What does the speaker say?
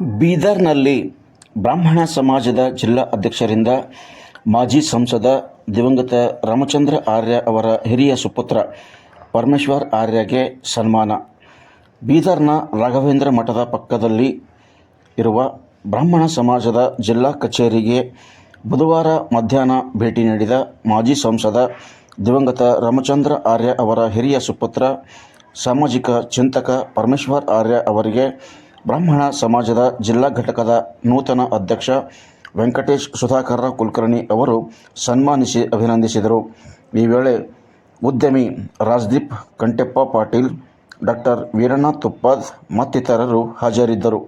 ಬೀದರ್ನಲ್ಲಿ ಬ್ರಾಹ್ಮಣ ಸಮಾಜದ ಜಿಲ್ಲಾ ಅಧ್ಯಕ್ಷರಿಂದ ಮಾಜಿ ಸಂಸದ ದಿವಂಗತ ರಾಮಚಂದ್ರ ಆರ್ಯ ಅವರ ಹಿರಿಯ ಸುಪುತ್ರ ಪರಮೇಶ್ವರ್ ಆರ್ಯಗೆ ಸನ್ಮಾನ. ಬೀದರ್ನ ರಾಘವೇಂದ್ರ ಮಠದ ಪಕ್ಕದಲ್ಲಿ ಇರುವ ಬ್ರಾಹ್ಮಣ ಸಮಾಜದ ಜಿಲ್ಲಾ ಕಚೇರಿಗೆ ಬುಧವಾರ ಮಧ್ಯಾಹ್ನ ಭೇಟಿ ನೀಡಿದ ಮಾಜಿ ಸಂಸದ ದಿವಂಗತ ರಾಮಚಂದ್ರ ಆರ್ಯ ಅವರ ಹಿರಿಯ ಸುಪುತ್ರ, ಸಾಮಾಜಿಕ ಚಿಂತಕ ಪರಮೇಶ್ವರ್ ಆರ್ಯ ಅವರಿಗೆ ಬ್ರಾಹ್ಮಣ ಸಮಾಜದ ಜಿಲ್ಲಾ ಘಟಕದ ನೂತನ ಅಧ್ಯಕ್ಷ ವೆಂಕಟೇಶ್ ಸುಧಾಕರ ಕುಲಕರ್ಣಿ ಅವರು ಸನ್ಮಾನಿಸಿ ಅಭಿನಂದಿಸಿದರು. ಈ ವೇಳೆ ಉದ್ಯಮಿ ರಾಜ್ದೀಪ್ ಕಂಟೆಪ್ಪ ಪಾಟೀಲ್, ಡಾಕ್ಟರ್ ವೀರಣ್ಣ ತುಪ್ಪಾದ್ ಮತ್ತಿತರರು ಹಾಜರಿದ್ದರು.